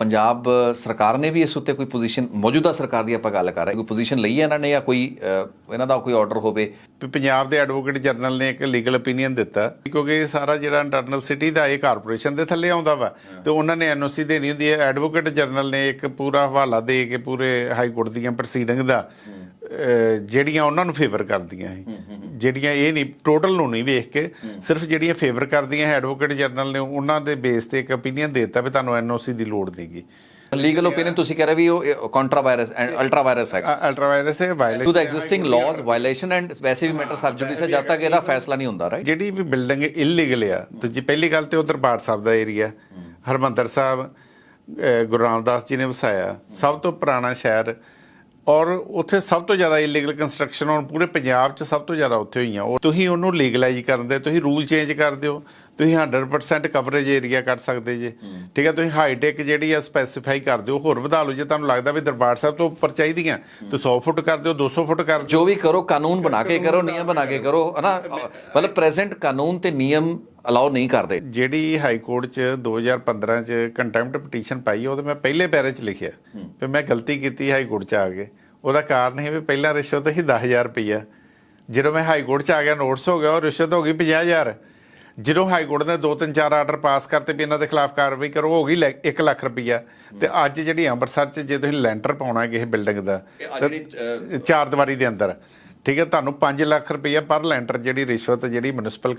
ਪੰਜਾਬ ਸਰਕਾਰ ਨੇ ਵੀ ਇਸ ਉੱਤੇ ਕੋਈ ਪੋਜੀਸ਼ਨ ਮੌਜੂਦਾ ਸਰਕਾਰ ਦੀ ਆਪਾਂ ਗੱਲ ਕਰ ਰਹੇ ਕੋਈ ਪੋਜੀਸ਼ਨ ਲਈ ਹੈ ਇਹਨਾਂ ਨੇ ਜਾਂ ਕੋਈ ਇਹਨਾਂ ਦਾ ਕੋਈ ਆਰਡਰ ਹੋਵੇ? ਪੰਜਾਬ ਦੇ ਐਡਵੋਕੇਟ ਜਨਰਲ ਨੇ ਇੱਕ ਲੀਗਲ opinion ਦਿੱਤਾ ਕਿਉਂਕਿ ਇਹ ਸਾਰਾ ਜਿਹੜਾ ਇੰਟਰਨਲ ਸਿਟੀ ਦਾ ਇਹ ਕਾਰਪੋਰੇਸ਼ਨ ਦੇ ਥੱਲੇ ਆਉਂਦਾ ਵਾ। ਤੇ ਉਹਨਾਂ ਨੇ ਐਨਓਸੀ ਦੇਣੀ ਹੁੰਦੀ ਹੈ ਐਡਵੋਕੇਟ ਜਨਰਲ ਨੇ ਇੱਕ ਪੂਰਾ ਹਵਾਲਾ ਦੇ ਕੇ ਪੂਰੇ ਹਾਈ ਕੋਰਟ ਦੀਆਂ ਪ੍ਰੋਸੀਡਿੰਗ ਦਾ ਜਿਹੜੀਆਂ ਉਹਨਾਂ ਨੂੰ ਫੇਵਰ ਕਰਦੀਆਂ ਹੈ। ਜਿਹੜੀਆਂ ਇਹ ਨਹੀਂ ਟੋਟਲ ਨੂੰ ਨਹੀਂ ਵੇਖ ਕੇ ਸਿਰਫ ਜਿਹੜੀਆਂ ਫੇਵਰ ਕਰਦੀਆਂ ਐਡਵੋਕੇਟ ਜਨਰਲ ਨੇ ਉਹਨਾਂ ਦੇ ਬੇਸ ਤੇ ਇੱਕ opinion ਦਿੱਤਾ ਵੀ ਤੁਹਾਨੂੰ ਐਨਓਸੀ ਦੀ ਲੋੜ ਨਹੀਂਗੀ। ਲੀਗਲ ਓਪੀਨੀਅਨ ਤੁਸੀਂ ਕਹਿ ਰਹੇ ਵੀ ਉਹ contra vires and ultra vires ਹੈ ਅਲਟਰਾ ਵਾਇਰਸ ਹੈ ਟੂ ਵਾਇਲੇਸ਼ਨ ਦਾ ਐਗਜ਼ਿਸਟਿੰਗ ਲਾਜ਼ ਵਾਇਲੇਸ਼ਨ ਐਂਡ ਵੈਸੇ ਵੀ ਮੈਟਰ ਸਬ ਜੁਡਿਸ ਹੈ ਜਦ ਤੱਕ ਇਹਦਾ ਫੈਸਲਾ ਨਹੀਂ ਹੁੰਦਾ ਰਾਈਟ ਜਿਹੜੀ ਵੀ ਬਿਲਡਿੰਗ ਇਲੀਗਲ ਆ। ਦੂਜੀ ਪਹਿਲੀ ਗੱਲ ਤੇ ਉਹ ਦਰਬਾਰ ਸਾਹਿਬ ਦਾ ਏਰੀਆ ਹਰਮੰਦਰ ਸਾਹਿਬ ਗੁਰੂ ਰਾਮਦਾਸ ਜੀ ਨੇ ਵਸਾਇਆ। ਸਭ ਤੋਂ ਪੁਰਾਣਾ ਸ਼ਹਿਰ ਔਰ ਉੱਥੇ ਸਭ ਤੋਂ ਜ਼ਿਆਦਾ ਇਲੀਗਲ ਕੰਸਟਰਕਸ਼ਨ ਹੁਣ ਪੂਰੇ ਪੰਜਾਬ 'ਚ ਸਭ ਤੋਂ ਜ਼ਿਆਦਾ ਉੱਥੇ ਹੋਈਆਂ। ਉਹ ਤੁਸੀਂ ਉਹਨੂੰ ਲੀਗਲਾਈਜ਼ ਕਰਨ ਦੇ, ਤੁਸੀਂ ਰੂਲ ਚੇਂਜ ਕਰ ਦਿਓ। ਤੁਸੀਂ 100% ਕਵਰੇਜ ਏਰੀਆ ਕਰ ਸਕਦੇ ਜੇ। ਠੀਕ ਹੈ ਤੁਸੀਂ ਹਾਈਟੈਕ ਜਿਹੜੀ ਆ ਸਪੈਸੀਫਾਈ ਕਰ ਦਿਓ ਹੋਰ ਵਧਾ ਲਓ ਜੇ ਤੁਹਾਨੂੰ ਲੱਗਦਾ ਵੀ ਦਰਬਾਰ ਸਾਹਿਬ ਤੋਂ ਉੱਪਰ ਚਾਹੀਦੀਆਂ ਤੁਸੀਂ 100 ਫੁੱਟ ਕਰ ਦਿਓ 200 ਫੁੱਟ ਕਰ ਦਿਓ। ਜੋ ਵੀ ਕਰੋ ਕਾਨੂੰਨ ਬਣਾ ਕੇ ਕਰੋ ਨਿਯਮ ਬਣਾ ਕੇ ਕਰੋ ਹਨਾ? ਮਤਲਬ ਪ੍ਰੈਜ਼ੈਂਟ ਕਾਨੂੰਨ ਤੇ ਨਿਯਮ ਅਲਾਉ ਨਹੀਂ ਕਰਦੇ। ਜਿਹੜੀ ਹਾਈ ਕੋਰਟ ਚ 2015 ਚ ਕੰਟੈਂਪਟ ਪਟੀਸ਼ਨ ਪਾਈ ਉਹਦੇ ਮੈਂ ਪਹਿਲੇ ਪੈਰੇ ਚ ਲਿਖਿਆ। ਵੀ ਮੈਂ ਗਲਤੀ ਕੀਤੀ ਹਾਈ ਕੋਰਟ ਚ ਆ ਕੇ। ਉਹਦਾ ਕਾਰਨ ਇਹ ਵੀ ਪਹਿਲਾਂ ਰਿਸ਼ਵਤ ਸੀ 10000 ਰੁਪਈਆ। ਜਦੋਂ ਮੈਂ ਹਾਈ ਕੋਰਟ ਚ ਆ ਗਿਆ ਨੋਟਿਸ ਹੋ ਗਿਆ ਉਹ ਰਿਸ਼ਵਤ ਹੋ ਗਈ 50000 ਜਦੋਂ ਹਾਈ ਕੋਰਟ ਨੇ ਦੋ ਤਿੰਨ ਚਾਰ ਆਰਡਰ ਪਾਸ ਕਰਤੇ ਵੀ ਇਹਨਾਂ ਦੇ ਖਿਲਾਫ ਕਾਰਵਾਈ ਕਰੋ ਹੋ ਗਈ 1 ਲੱਖ ਰੁਪਈਆ। ਤੇ ਅੱਜ ਜਿਹੜੀ ਅੰਮ੍ਰਿਤਸਰ ਚ ਜੇ ਤੁਸੀਂ ਲੈਂਟਰ ਪਾਉਣਾ ਹੈ ਕਿਸੇ ਬਿਲਡਿੰਗ ਦਾ ਚਾਰ ਦੀਵਾਰੀ ਦੇ ਅੰਦਰ ਠੀਕ ਹੈ ਤੁਹਾਨੂੰ 5 ਲੱਖ ਰੁਪਈਆ ਪਰ ਲੈਂਟਰ ਜਿਹੜੀ ਰਿਸ਼ਵਤ ਜਿਹੜੀ ਮਿਊਨਿਸਪਲ